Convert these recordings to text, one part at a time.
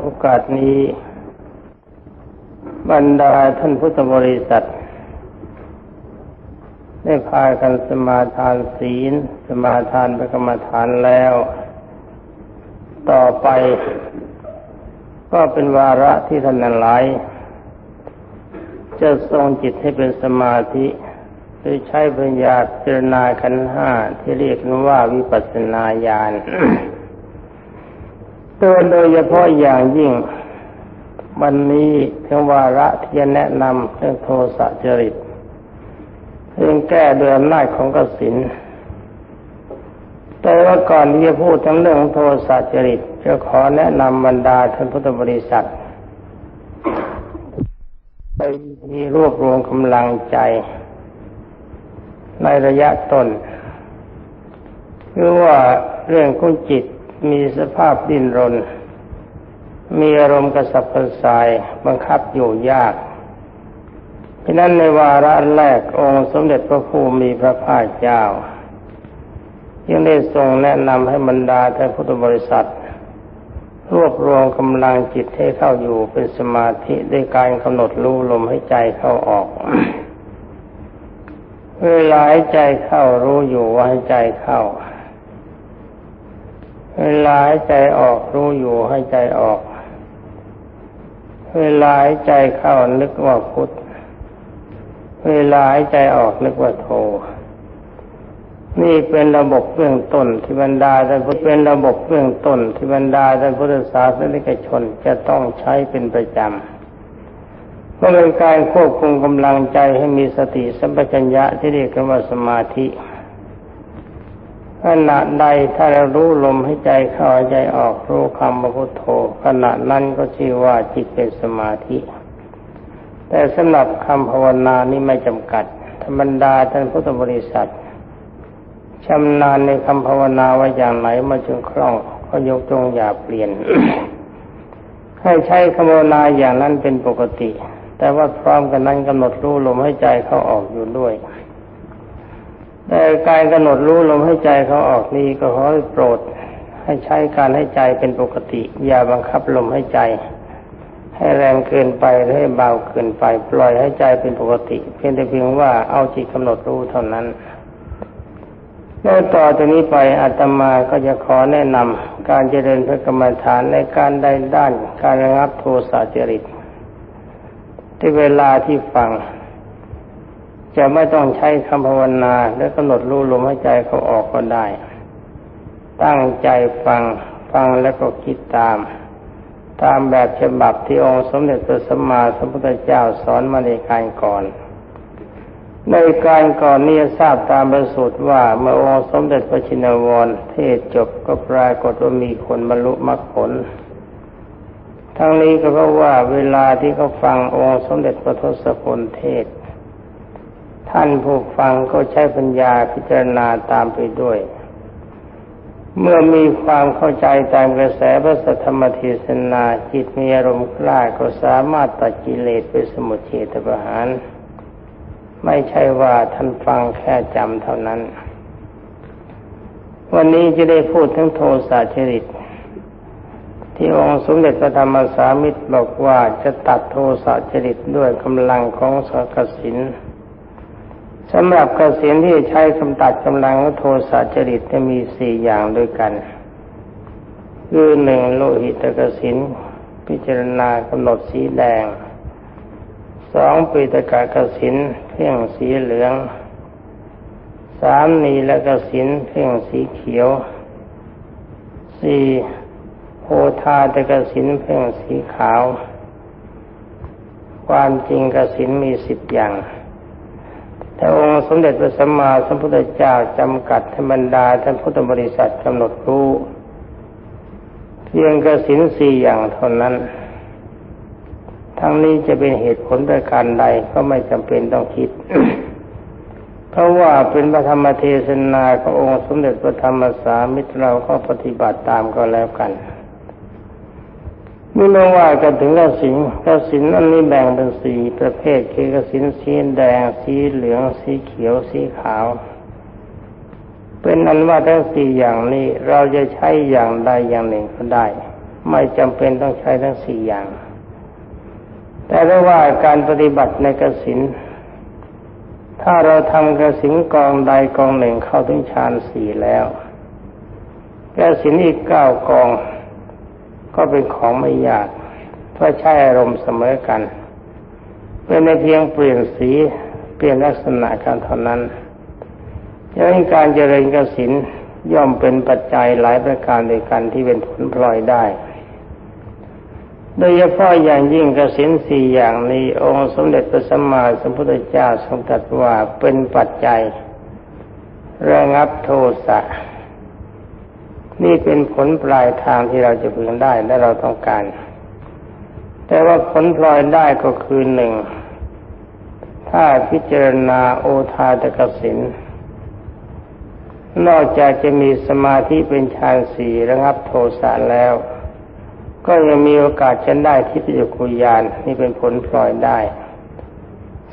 โอกาสนี้บรรดาท่านพุทธบริษัท ได้พากันสมาทานศีล สมาทานพระกรรมฐานแล้ว ต่อไป ก็เป็นวาระที่ท่านนั้นหลาย จะทรงจิตให้เป็นสมาธิโดยใช้ปัญญาพิจรณาขันห้าที่เรียกว่าวิปัสสนาญาณ ตัวโดยเฉพาะอย่างยิ่ง วันนี้ถึงวาระที่จะแนะนำเรื่องโทสะจริตเรื่องแก้โดยอำนาจของกสินแต่ว่าก่อนที่จะพูดทั้งเรื่องโทสะจริตจะขอแนะนำบรรดาท่านพุทธบริษัทไปที่รวบรวมกำลังใจ ในระยะต้นคือว่าเรื่องของจิต มีสภาพดิ้นรน มีอารมณ์กระสับกระส่ายบังคับอยู่ยากฉะนั้นในวาระแรกองค์สมเด็จพระผู้มีพระภาคเจ้ายังได้ทรงแนะนำให้บรรดาท่านพุทธบริษัท รวบรวมกำลังจิตให้เข้าอยู่เป็นสมาธิด้วยการกำหนดรู้ลมให้ใจเข้าออก เวลาให้ใจเข้ารู้อยู่ว่าให้ใจเข้า เวลาใจออกรู้อยู่ให้ใจออก เวลาใจเข้านึกว่าพุทธเวลาใจออกนึกว่าโท นี่เป็นระบบเบื้องต้นที่บรรดาท่านพุทธเป็นระบบเบื้องต้นที่บรรดาท่านพุทธศาสนิกชนจะต้องใช้เป็นประจำเพื่อเป็นการควบคุมกำลังใจให้มีสติสัมปชัญญะที่เรียกว่าสมาธิ ขณะใดถ้าเรารู้ลมให้ใจเข้าใจออกรู้คำพระพุทโธขณะนั้นก็ชื่อว่าจิตเป็นสมาธิ แต่สำหรับคำภาวนานี้ไม่จำกัด ธรรมดาท่านพุทธบริษัทชำนาญในคำภาวนาว่าอย่างไหนมาจนคล่องก็ยกจงอย่าเปลี่ยนให้ใช้คำภาวนาอย่างนั้นเป็นปกติ แต่ว่าพร้อมกันนั้นกำหนดรู้ลมให้ใจเข้าออกอยู่ด้วย แต่การกำหนดรู้ลมให้ใจเขาออกนี้ก็ขอให้โปรด ให้ใช้การให้ใจเป็นปกติ อย่าบังคับลมให้ใจ ให้แรงเกินไปหรือให้เบาเกินไป ปล่อยให้ใจเป็นปกติ เพียงแต่เพียงว่าเอาจิตกำหนดรู้เท่านั้นแล้วต่อจากนี้ไปอาตมาก็จะขอแนะนำการเจริญพระกรรมฐานในการใดด้าน การระงับโทสะจริตที่เวลาที่ฟัง จะไม่ต้องใช้คำภาวนาและกำหนดรู้ลมหายใจเขาออกก็ได้ ตั้งใจฟังฟังแล้วก็คิดตาม ตามแบบฉบับที่องค์สมเด็จพระสัมมาสัมพุทธเจ้าสอนมาในการก่อน ในการก่อนนี้ทราบตามประสูตรว่าเมื่อองค์สมเด็จพระชินวรเทศจบก็ปรากฏว่ามีคนบรรลุมรรคผลทั้งนี้ก็เพราะว่าเวลาที่เขาฟังองค์สมเด็จพระทศพลเทศ ท่านผู้ฟังก็ใช้ปัญญาพิจารณาตามไปด้วย เมื่อมีความเข้าใจตามกระแสพระสัทธรรมเทศนาจิตมีอารมณ์กล้าก็สามารถตัดกิเลสไปสมุทเฉตประหาร ไม่ใช่ว่าท่านฟังแค่จำเท่านั้น วันนี้จะได้พูดถึงโทสะจริตที่องค์สมเด็จพระธรรมสามิตรบอกว่าจะตัดโทสะจริตด้วยกำลังของสกสิน สำหรับกระสินที่ใช้กำตัดกำลังโทสะจริตจะมีสี่อย่างด้วยกัน คือหนึ่งโลหิตกสินพิจารณากำหนดสีแดงสองปิตกะกสินเพ่งสีเหลืองสามนีละกสินเพ่งสีเขียวสี่โพธาตกสินเพ่งสีขาว ความจริงกสินมีสิบอย่าง แต่องค์สมเด็จพระสัมมาสัมพุทธเจ้าจำกัดธรรมดาท่านพุทธบริษัทกำหนดรู้เพียงกระสินสี่อย่างเท่านั้น ทั้งนี้จะเป็นเหตุผลประการใดก็ไม่จำเป็นต้องคิด เพราะว่าเป็นพระธรรมเทศนาขององค์สมเด็จพระธรรมสามิตรเราก็ปฏิบัติตามก็แล้วกัน นี่ไม่ว่ากันถึงกสินกสินอันนี้แบ่งเป็นสี่ประเภทคือกสินสีแดง สีเหลือง สีเขียว สีขาว เป็นอันว่าทั้งสี่อย่างนี้เราจะใช้อย่างใดอย่างหนึ่งก็ได้ ไม่จำเป็นต้องใช้ทั้งสี่อย่าง แต่ได้ว่าการปฏิบัติในกสินถ้าเราทำกสินกองใดกองหนึ่งเข้าถึงฌานสี่แล้วกสินอีกเก้ากอง ก็เป็นของไม่ยากเพราะใช้อารมณ์เสมอกัน เป็นในเพียงเปลี่ยนสีเปลี่ยนลักษณะการเท่านั้นดังนั้นการเจริญกสินย่อมเป็นปัจจัยหลายประการด้วยกันที่เป็นผลพลอยได้ โดยเฉพาะอย่างยิ่งกสินสี่อย่างนี้องค์สมเด็จพระสัมมาสัมพุทธเจ้าทรงตรัสว่าเป็นปัจจัยระงับโทสะ นี่เป็นผลปลายทางที่เราจะพึงได้และเราต้องการ แต่ว่าผลพลอยได้ก็คือหนึ่ง ถ้าพิจารณาโอทาตกสินนอกจากจะมีสมาธิเป็นฌานสี่ระงับโทสะแล้ว ก็ยังมีโอกาสจะได้ทิพยคุยานนี่เป็นผลพลอยได้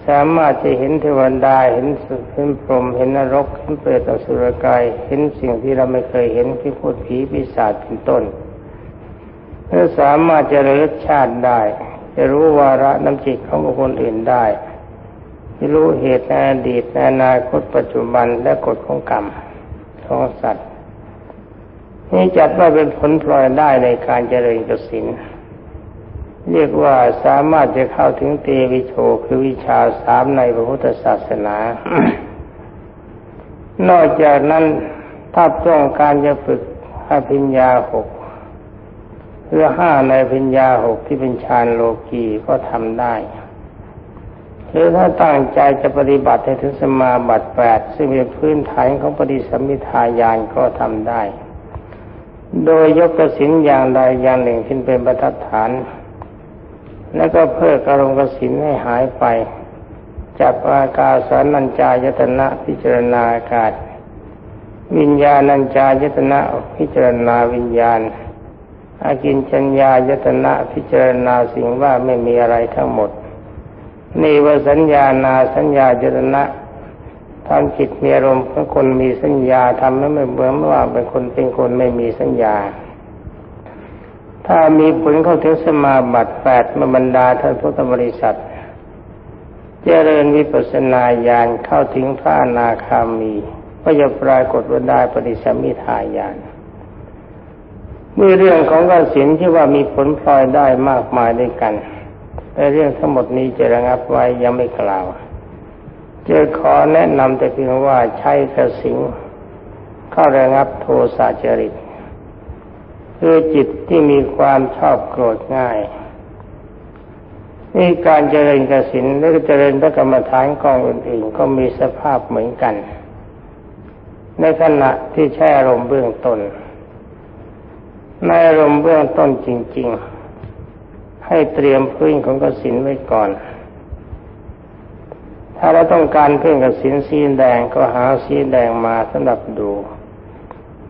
สามารถจะเห็นเทวดาเห็นสุเห็นพรหมเห็นนรกเห็นเปรตอสุรกายเห็นสิ่งที่เราไม่เคยเห็นที่พูดผีปีศาจเป็นต้นเพื่อสามารถจะระลึกชาติได้ จะรู้วาระน้ำจิตของบุคคลอื่นได้จะรู้เหตุในอดีตในอนาคตปัจจุบันและกฎของกรรมของสัตว์นี่จัดว่าเป็นผลพลอยได้ในการเจริญกสิน เรียกว่าสามารถจะเข้าถึงเตวิโชคือวิชาสามในพระพุทธศาสนา นอกจากนั้นถ้าต้องการจะฝึกอภิญญาหกเพื่อห้าในพิญญาหกที่เป็นฌานโลกีก็ทำได้ หรือถ้าตั้งใจจะปฏิบัติให้ถึงสมาบัติแปดซึ่งเป็นพื้นฐานของปฏิสัมมิทายานก็ทำได้ โดยยกกสินอย่างใดอย่างหนึ่งขึ้นเป็นบรรทัดฐาน แล้วก็เพิกอารมณ์กสินให้หายไป จับอากาสานัญจายตนะพิจารณาอากาศ วิญญาณัญจายตนะพิจารณาวิญญาณ อากินจัญญายตนะพิจารณาสิ่งว่าไม่มีอะไรทั้งหมดนี่ว่าสัญญานาสัญญาจตนะทำจิตมีอารมณ์ของคนมีสัญญาทำให้ไม่เบื่อว่าเป็นคนเป็นคนไม่มีสัญญา ถ้ามีผลเข้าถึงสมาบัติแปดมบรรดาท่านพุทธบริษัท เจริญวิปัสสนาญาณเข้าถึงพระอนาคามี ก็จะปรากฏว่าได้ปฏิสัมมิทายานเมื่อเรื่องของการสินที่ว่ามีผลพลอยได้มากมายด้วยกันแต่เรื่องทั้งหมดนี้จะระงับไว้ยังไม่กล่าวจะขอแนะนำแต่เพียงว่าใช้กระสิงเข้าระงับโทสะจริต คือจิตที่มีความชอบโกรธง่าย นี่การเจริญกสินและเจริญพระกรรมฐานกองอื่นๆ ก็มีสภาพเหมือนกัน ในขณะที่ใช้อารมณ์เบื้องต้นในอารมณ์เบื้องต้นจริง ๆ ให้เตรียมพื้นของกสินไว้ก่อน ถ้าเราต้องการพื้นกสินสีแดงก็หาสีแดงมาสำหรับดู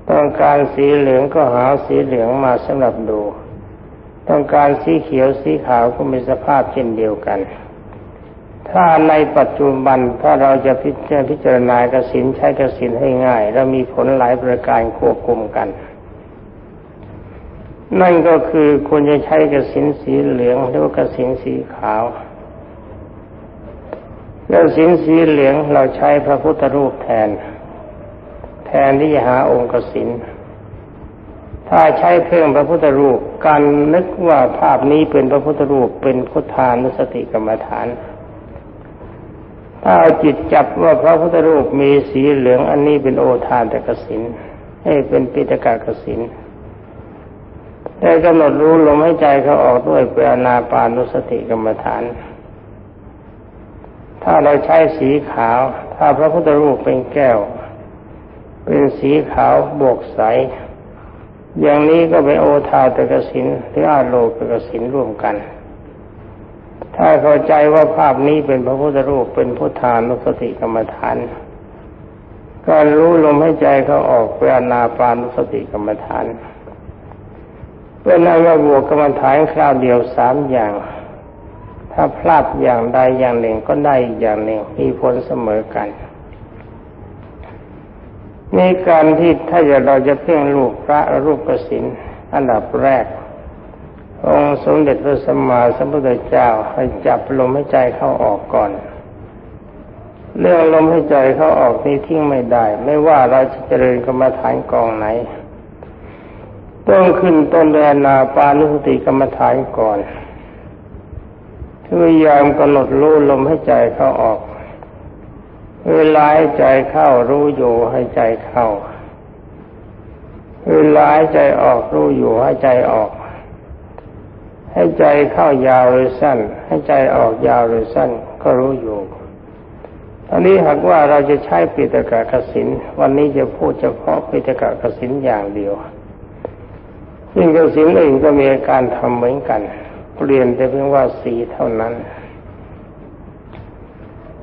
ต้องการสีเหลืองก็หาสีเหลืองมาสำหรับดู ต้องการสีเขียวสีขาวก็มีสภาพเช่นเดียวกัน ถ้าในปัจจุบันถ้าเราจะพิจารณากสินใช้กสินให้ง่ายเรามีผลหลายประการควบคุมกัน นั่นก็คือควรจะใช้กระสินสีเหลืองหรือว่ากระสินสีขาวกระสินสีเหลืองเราใช้พระพุทธรูปแทน แทนที่จะหาองค์กสินถ้าใช้เพิ่มพระพุทธรูปการนึกว่าภาพนี้เป็นพระพุทธรูปเป็นพุทธานุสติกรรมฐาน ถ้าเอาจิตจับว่าพระพุทธรูปมีสีเหลืองอันนี้เป็นโอทานต่กสินให้เป็นปิตกากสินได้กำหนดรู้ลมหายใจเขาออกด้วยเปรนาปานุสติกรรมฐาน ถ้าเราใช้สีขาว ถ้าพระพุทธรูปเป็นแก้ว เป็นสีขาวบวกใส อย่างนี้ก็เป็นโอทาตกสินหรืออาโลกกสินร่วมกัน ถ้าเข้าใจว่าภาพนี้เป็นพระพุทธรูปเป็นพุทธานุสติกรรมฐานก็รู้ลมหายใจเขาออกเปรนาปานุสติกรรมฐานเป็นอันว่าบวกกรรมฐานคราวเดียวสามอย่าง ถ้าพลาดอย่างใดอย่างหนึ่งก็ได้อีกอย่างหนึ่งมีผลเสมอกัน ในการที่ถ้าเราจะเพ่งรูปพระรูปกสินอันดับแรก องค์สมเด็จพระสัมมาสัมพุทธเจ้าให้จับลมให้ใจเข้าออกก่อน เรื่องลมให้ใจเข้าออกนี้ทิ้งไม่ได้ ไม่ว่าเราจะเจริญกรรมฐานกองไหนต้องขึ้นต้นเรนาปานุสติกรรมฐานก่อนพยายามกำหนดรู้ลมให้ใจเข้าออก เวลาให้ใจเข้ารู้อยู่ให้ใจเข้า เวลาให้ใจออกรู้อยู่ให้ใจออก ให้ใจเข้ายาวหรือสั้น ให้ใจออกยาวหรือสั้นก็รู้อยู่อันนี้หากว่าเราจะใช้ปิตกะกสินวันนี้จะพูดเฉพาะปิตกะกสินอย่างเดียวซึ่งกสินอื่นก็มีการทำเหมือนกัน เปลี่ยนแต่เพียงว่าสีเท่านั้น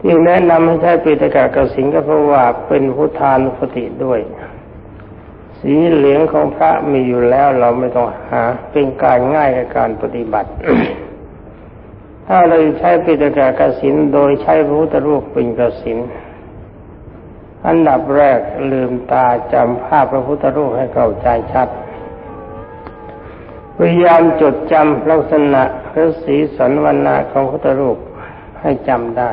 ที่แนะนำให้ใช้ปิตกะกสินก็เพราะว่าเป็นพุทธานุสติด้วย สีเหลืองของพระมีอยู่แล้วเราไม่ต้องหา เป็นการง่ายในการปฏิบัติ ถ้าเราใช้ปิตกะกสินโดยใช้พระพุทธรูปเป็นกสินอันดับแรกลืมตาจำภาพพระพุทธรูปให้เข้าใจชัดพยายามจดจำลักษณะหรือสีสันวันณะของพุทธรูปให้จำได้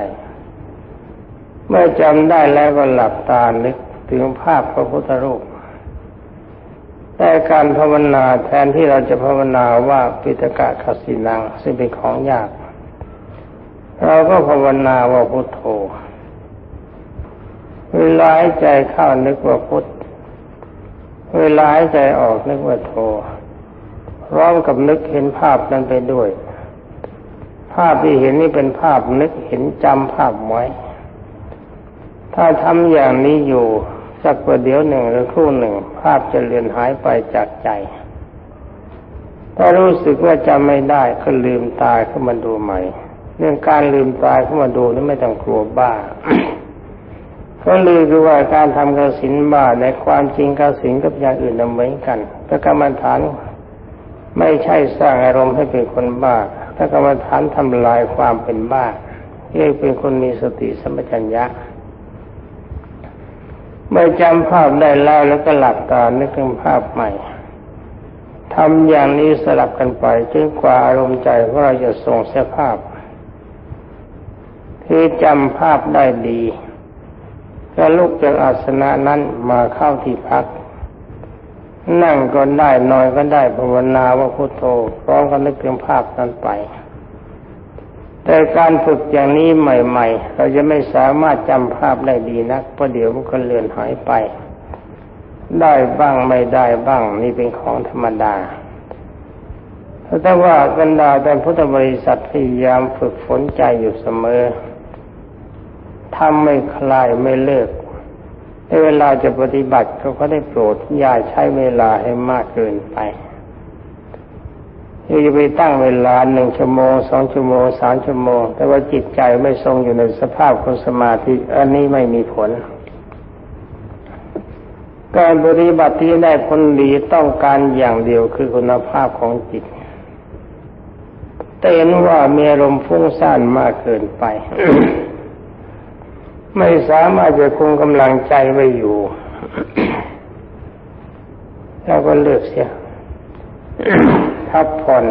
เมื่อจำได้แล้วก็หลับตานึกถึงภาพพระพุทธรูปแต่การภาวนาแทนที่เราจะภาวนาว่าปิตกะคสินังซึ่งเป็นของยาก เราก็ภาวนาว่าพุทโธเวลาให้ใจเข้านึกว่าพุทเวลาให้ใจออกนึกว่าโธร้อมกับนึกเห็นภาพนั้นไปด้วย ภาพที่เห็นนี่เป็นภาพนึกเห็นจำภาพไว้ ถ้าทำอย่างนี้อยู่สักประเดี๋ยวหนึ่งหรือครู่หนึ่ง ภาพจะเลือนหายไปจากใจ ถ้ารู้สึกว่าจำไม่ได้ก็ลืมตาขึ้นมาดูใหม่ เรื่องการลืมตาขึ้นมาดูนี่ไม่ต้องกลัวบ้าก็ลือคือว่าการทำกสินบ้าในความจริงกสินกับอย่างอื่นเหมือนกันแต่กรรมฐานไม่ใช่สร้างอารมณ์ให้เป็นคนบ้าถ้ากรรมฐานทำลายความเป็นบ้าเรียกเป็นคนมีสติสมัชัญญะ เมื่อจำภาพได้แล้วแล้วก็หลับตานึกถึงภาพใหม่ทำอย่างนี้สลับกันไปจนกว่าอารมณ์ใจของเราจะส่งเสียภาพที่จำภาพได้ดีก็ลุกจากอาสนะนั้นมาเข้าที่พัก นั่งก็ได้นอนก็ได้ภาวนาว่าพุโทโธพร้อมกันนึกถึงภาพนั้นไป แต่การฝึกอย่างนี้ใหม่ ๆ เราจะไม่สามารถจำภาพได้ดีนักเพราะเดี๋ยวมันก็เลือนหายไป ได้บ้างไม่ได้บ้างนี่เป็นของธรรมดาแต่ว่าบรรดาแต่พุทธบริษัทพยายามฝึกฝนใจอยู่เสมอทำไม่คลายไม่เลิกในเวลาจะปฏิบัติเขาก็ได้โปรดอย่าใช้เวลาให้มากเกินไป อย่าไปตั้งเวลาหนึ่งชั่วโมงสองชั่วโมงสามชั่วโมง แต่ว่าจิตใจไม่ทรงอยู่ในสภาพของสมาธิ อันนี้ไม่มีผล การปฏิบัติที่ได้ผลดีต้องการอย่างเดียวคือคุณภาพของจิตแต่เห็นว่ามีอารมณ์ฟุ้งซ่านมากเกินไป ไม่สามารถจะคุมกำลังใจไว้อยู่ แล้วก็เลือกเสีย พักผ่อน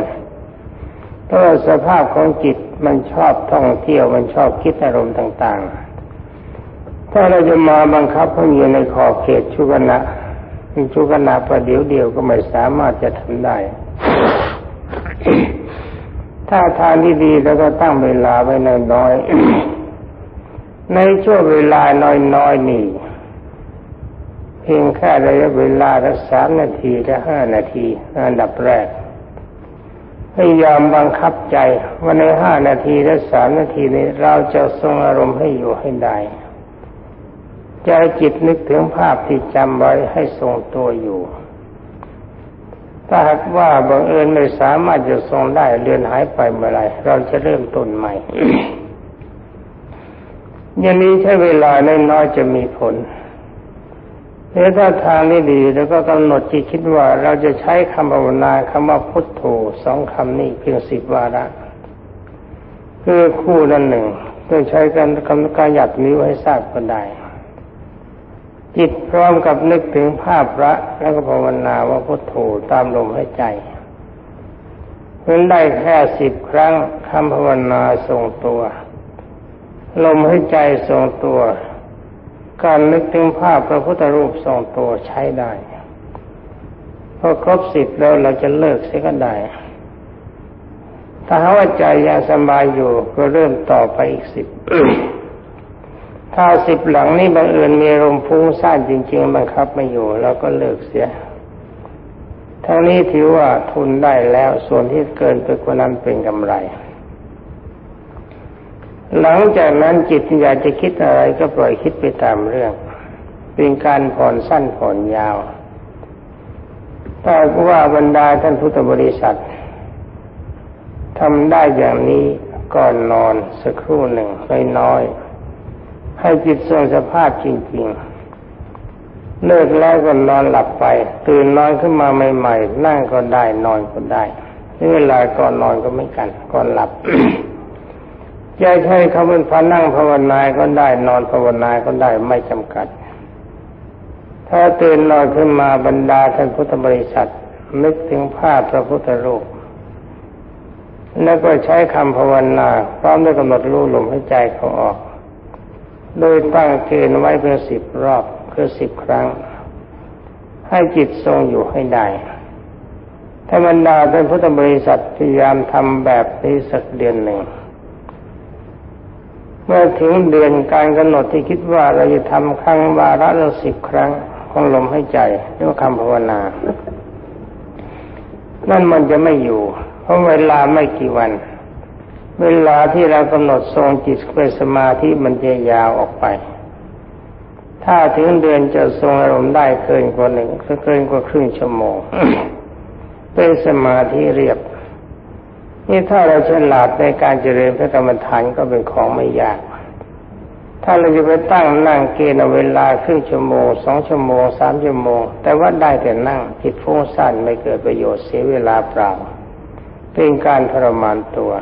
เพราะสภาพของจิตมันชอบท่องเที่ยวมันชอบคิดอารมณ์ต่าง ๆ ถ้าเราจะมาบังคับให้อยู่ในขอบเขตชุกนะชุกนะประเดี๋ยวเดียวก็ไม่สามารถจะทำได้ ถ้าทางที่ดีแล้วก็ตั้งเวลาไว้น้อยๆในช่วงเวลาน้อยๆนี่ เพียงแค่ระยะเวลาสักสามนาทีหรือห้านาทีอันดับแรกพยายามบังคับใจว่าในห้านาทีและสามนาทีนี้เราจะทรงอารมณ์ให้อยู่ให้ได้ใจจิตนึกถึงภาพที่จำไว้ให้ทรงตัวอยู่ ถ้าหากว่าบังเอิญไม่สามารถจะทรงได้เลือนหายไปเมื่อไรเราจะเริ่มต้นใหม่ อย่างนี้ใช้เวลาน้อยๆจะมีผล แต่ถ้าทางนี้ดีแล้วก็กำหนดจิตคิดว่าเราจะใช้คำภาวนาคำว่าพุทโธสองคำนี้เพียงสิบวาระคือคู่นั้นหนึ่งต้อใช้การกำการหยัดนิ้วให้ทราบก็ได้ จิตพร้อมกับนึกถึงภาพพระแล้วก็ภาวนาว่าพุทโธตามลมหายใจเพเว้นได้แค่สิบครั้งคำภาวนาทรงตัว ลมให้ใจทรงตัว การนึกถึงภาพพระพุทธรูปทรงตัวใช้ได้พอครบสิบแล้วเราจะเลิกเสียก็ได้ ถ้าว่าใจยังสบายอยู่ก็เริ่มต่อไปอีกสิบถ้าสิบหลังนี้บังเอิญมีลมฟุ้งซ่านจริง ๆ บังคับไม่อยู่เราก็เลิกเสียทั้งนี้ถือว่าทุนได้แล้วส่วนที่เกินไปกว่านั้นเป็นกำไร หลังจากนั้นจิตอยากจะคิดอะไรก็ปล่อยคิดไปตามเรื่อง เป็นการผ่อนสั้นผ่อนยาวถ้าว่าบรรดาท่านพุทธบริษัททำได้อย่างนี้ก่อนนอนสักครู่หนึ่งน้อยๆให้จิตทรงสภาพจริงๆ เลิกแล้วก็นอนหลับไป ตื่นนอนขึ้นมาใหม่ๆนั่งก็ได้นอนก็ได้เวลาก่อนนอนก็ไม่กัน ก่อนหลับ จะใช้คำเป็นพานั่งภาวนาก็ได้นอนภาวนาก็ได้ไม่จำกัด ถ้าตื่นนอนขึ้นมาบรรดาท่านพุทธบริษัท นึกถึงภาพพระพุทธรูปแล้วก็ใช้คำภาวนาพร้อมด้วยกำหนดรู้ลมหายใจเขาออก โดยตั้งเกณฑ์ไว้เป็นสิบรอบคือสิบครั้ง ให้จิตทรงอยู่ให้ได้ถ้าบรรดาเป็นพุทธบริษัทพยายามทำแบบนี้สักเดือนหนึ่ง เมื่อถึงเดือนการกำหนดที่คิดว่าเราจะทำครั้งวาระละสิบครั้งของลมหายใจเรียกว่าคำภาวนา นั่นมันจะไม่อยู่ เพราะเวลาไม่กี่วัน เวลาที่เรากำหนดทรงจิตเป็นสมาธิมันจะยาวออกไป ถ้าถึงเดือนจะทรงอารมณ์ได้เกินกว่าหนึ่งเกินกว่าครึ่งชั่วโมง เป็นสมาธิเรียบ นี่ถ้าเราฉลาดในการเจริญพระกรรมฐานก็เป็นของไม่ยาก ถ้าเราจะไปตั้งนั่งเกณฑ์เวลาครึ่งชั่วโมงสองชั่วโมงสามชั่วโมง แต่ว่าได้แต่นั่งจิตฟุ้งซ่านไม่เกิดประโยชน์เสียเวลาเปล่า เป็นการทรมานตัว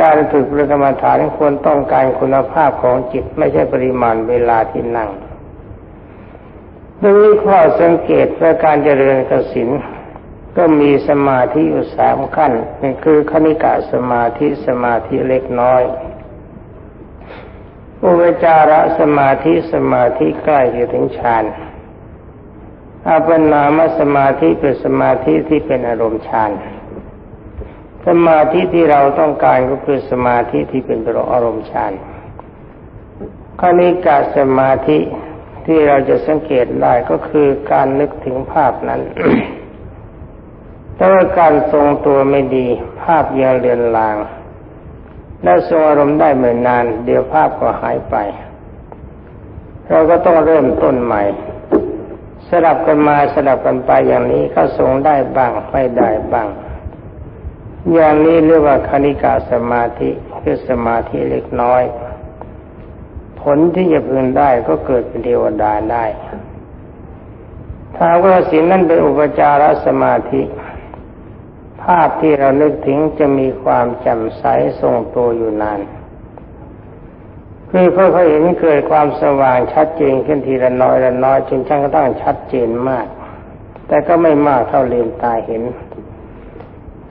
การฝึกประกรรมฐานควรต้องการคุณภาพของจิตไม่ใช่ปริมาณเวลาที่นั่งโดยข้อสังเกตว่าการเจริญกสิน ก็มีสมาธิอยู่สามขั้นนี่คือคณิกะสมาธิสมาธิเล็กน้อยอุเบจาระสมาธิสมาธิใกล้จะถึงฌานอาปนามสมาธิเป็นสมาธิที่เป็นอารมณ์ฌานสมาธิที่เราต้องการก็คือสมาธิที่เป็นตัวอารมณ์ฌานคณิกาสมาธิที่เราจะสังเกตได้ก็คือการนึกถึงภาพนั้น แต่ว่าการทรงตัวไม่ดี ภาพยังเลือนลาง และทรงอารมณ์ได้ไม่นาน เดี๋ยวภาพก็หายไป เราก็ต้องเริ่มต้นใหม่สลับกันมาสลับกันไปอย่างนี้ก็ทรงได้บ้างไม่ได้บ้าง อย่างนี้เรียกว่าคณิกาสมาธิคือสมาธิเล็กน้อย ผลที่จะพึงได้ก็เกิดเป็นเทวดาได้ ถ้าว่าสิ่งนั้นเป็นอุปจารสมาธิาพที่เรานึกถึงจะมีความแจ่มใสทรงตัวอยู่นานคือค่อยๆเห็นเกิดความสว่างชัดเจนขึ้นทีละน้อยละน้อยจนช่างก็ต้องชัดเจนมาก แต่ก็ไม่มากเท่าเลนตาเห็น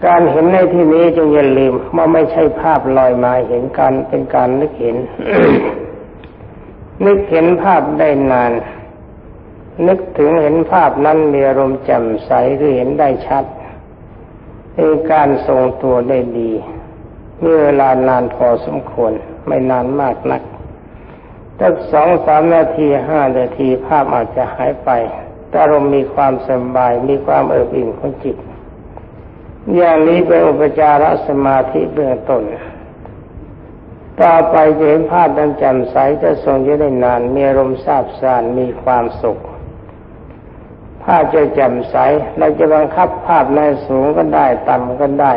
การเห็นในที่นี้จงอย่าลืมว่าไม่ใช่ภาพลอยมาเห็นการเป็นการนึกเห็น นึกเห็นภาพได้นาน นึกถึงเห็นภาพนั้นมีอารมณ์แจ่มใสคือเห็นได้ชัด เป็นการทรงตัวได้ดีมีเวลานานพอสมควร ไม่นานมากนักสักสองสามนาทีห้านาทีภาพอาจจะหายไปแต่อารมณ์มีความสบายมีความเอิบอิ่มของจิต อย่างนี้เป็นอุปจารสมาธิเบื้องต้นต่อไปจะเห็นภาพดังแจ่มใสจะทรงอยู่ได้นาน มีอารมณ์ซาบซ่านมีความสุข ภาพจะแจ่มใสเราจะบังคับภาพในสูงก็ได้ต่ำก็ได้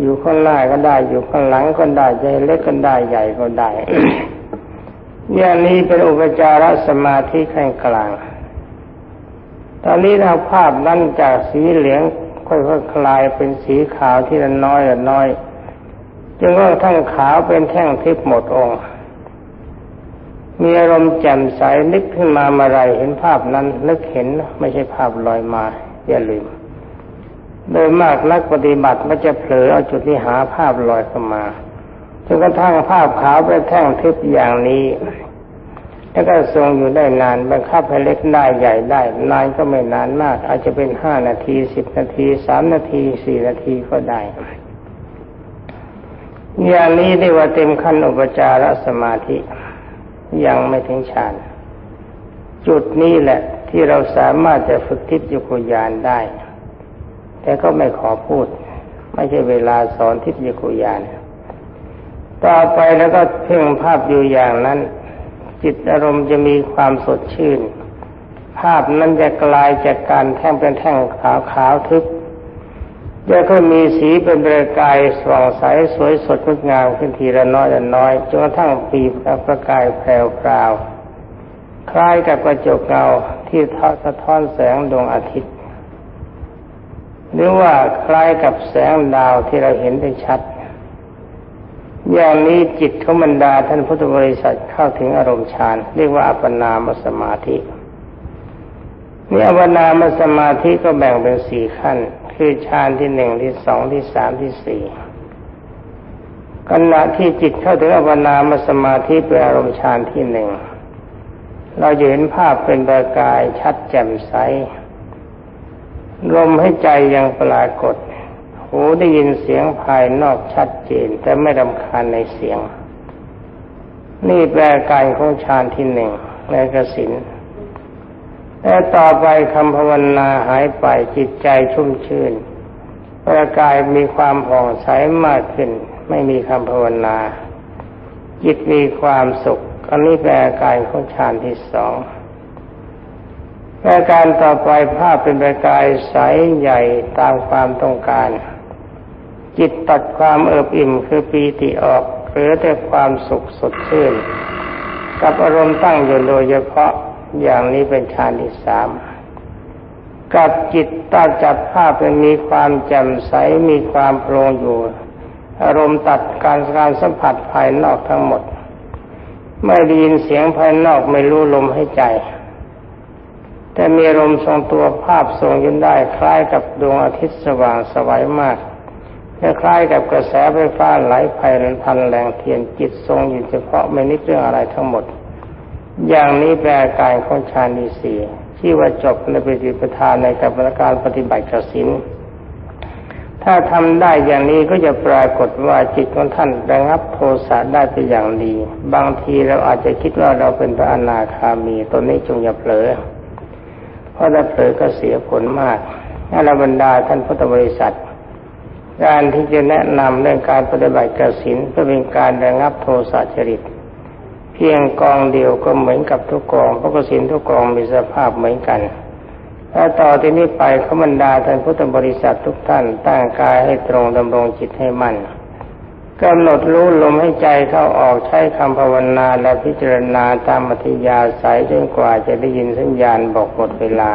อยู่ข้างหน้าก็ได้ อยู่ข้างหลังก็ได้ใจเล็กก็ได้ใหญ่ก็ได้อย่างนี้เป็นอุปจารสมาธิขั้นกลาง ตอนนี้เราภาพนั้นจากสีเหลืองค่อยๆคลายเป็นสีขาวที่ละน้อยละน้อยจนก็ทั้งขาวเป็นแท่งทิพย์หมดองค์ มีอารมณ์แจ่มใสนึกขึ้นมาเมื่อไรเห็นภาพนั้นนึกเห็นไม่ใช่ภาพลอยมา อย่าลืม โดยมากนักปฏิบัติมันจะเผลอเอาจุดที่หาภาพลอยเข้ามาจนกระทั่งภาพขาวไปแท่งทึบอย่างนี้ แล้วก็ทรงอยู่ได้นานบังคับให้เล็กได้ใหญ่ได้ นานก็ไม่นานมาก อาจจะเป็นห้านาทีสิบนาทีสามนาทีสี่นาทีก็ได้อย่างนี้เรียกว่าเต็มขั้นอุปจารสมาธิ ยังไม่ถึงฌานจุดนี้แหละที่เราสามารถจะฝึกทิพยคุยานได้ แต่ก็ไม่ขอพูด ไม่ใช่เวลาสอนทิพยคุยาน ต่อไปแล้วก็เพ่งภาพอยู่อย่างนั้น จิตอารมณ์จะมีความสดชื่น ภาพนั้นจะกลายจากการแท่งเป็นแท่งขาวขาวทึบ จะก็มีสีเป็นประกายสว่างใสสวยสดงดงามขึ้นทีละน้อยละน้อยจนกระทั่งปีประกายแผ่วพราวคล้ายกับกระจกเงาที่สะท้อนแสงดวงอาทิตย์ หรือว่าคล้ายกับแสงดาวที่เราเห็นได้ชัด อย่างนี้จิตของบรรดาท่านพุทธบริษัทเข้าถึงอารมณ์ฌานเรียกว่าอัปปนามสมาธินี่อัปปนามสมาธิก็แบ่งเป็นสี่ขั้น คือฌานที่หนึ่งที่สองที่สามที่สี่ขณะที่จิตเข้าถึงอัปนามสมาธิเป็นอารมณ์ฌานที่หนึ่งเราจะเห็นภาพเป็นประกายชัดแจ่มใสลมให้ใจยังปรากฏ หูได้ยินเสียงภายนอกชัดเจน แต่ไม่รำคาญในเสียง นี่แปลการของฌานที่หนึ่งในกสิน และต่อไปคำภาวนาหายไปจิตใจชุ่มชื่นประกายมีความผ่องใสมากขึ้น ไม่มีคำภาวนา จิตมีความสุขอันนี้แปลการของฌานที่สองแปลการต่อไปภาพเป็นประกายใสใหญ่ตามความต้องการ จิตตัดความเอิบอิ่มคือปีติออกเหลือแต่ความสุขสดชื่น กับอารมณ์ตั้งอยู่โดยเฉพาะ อย่างนี้เป็นฌานที่สามกับจิตตาจับภาพเป็นมีความแจ่มใสมีความโปร่งอยู่ อารมณ์ตัดการการสัมผัสภายนอกทั้งหมด ไม่ได้ยินเสียงภายนอกไม่รู้ลมให้ใจ แต่มีลมทรงตัวภาพทรงยืนได้คล้ายกับดวงอาทิตย์สว่างสวัยมากคล้ายกับกระแสไฟฟ้าไหลไยพันแรงเทียนจิตทรงอยู่เฉพาะไม่นึกเรื่องอะไรทั้งหมด อย่างนี้แปลการของฌานที่สี่ที่ว่าจบในปฏิปทานในกับการปฏิบัติกสินถ้าทำได้อย่างนี้ก็จะปรากฏว่าจิตของท่านระงับโทสะได้เป็นอย่างดี บางทีเราอาจจะคิดว่าเราเป็นพระอนาคามีตนนี้จงอย่าเผลอ เพราะถ้าเผลอก็เสียผลมากอรบรรดาท่านพุทธบริษัท การที่จะแนะนำเรื่องการปฏิบัติกสินเพื่อเป็นการระงับโทสะจริต เพียงกองเดียวก็เหมือนกับทุกกองเพราะกสินทุกกองมีสภาพเหมือนกันและต่อที่นี้ไปขบันดาท่านพุทธบริษัททุกท่านตั้งกายให้ตรงดำรงจิตให้มั่นกำหนดรู้ลมให้ใจเข้าออกใช้คำภาวนาและพิจารณาตามมัธยาสายจนกว่าจะได้ยินสัญญาณบอกหมดเวลา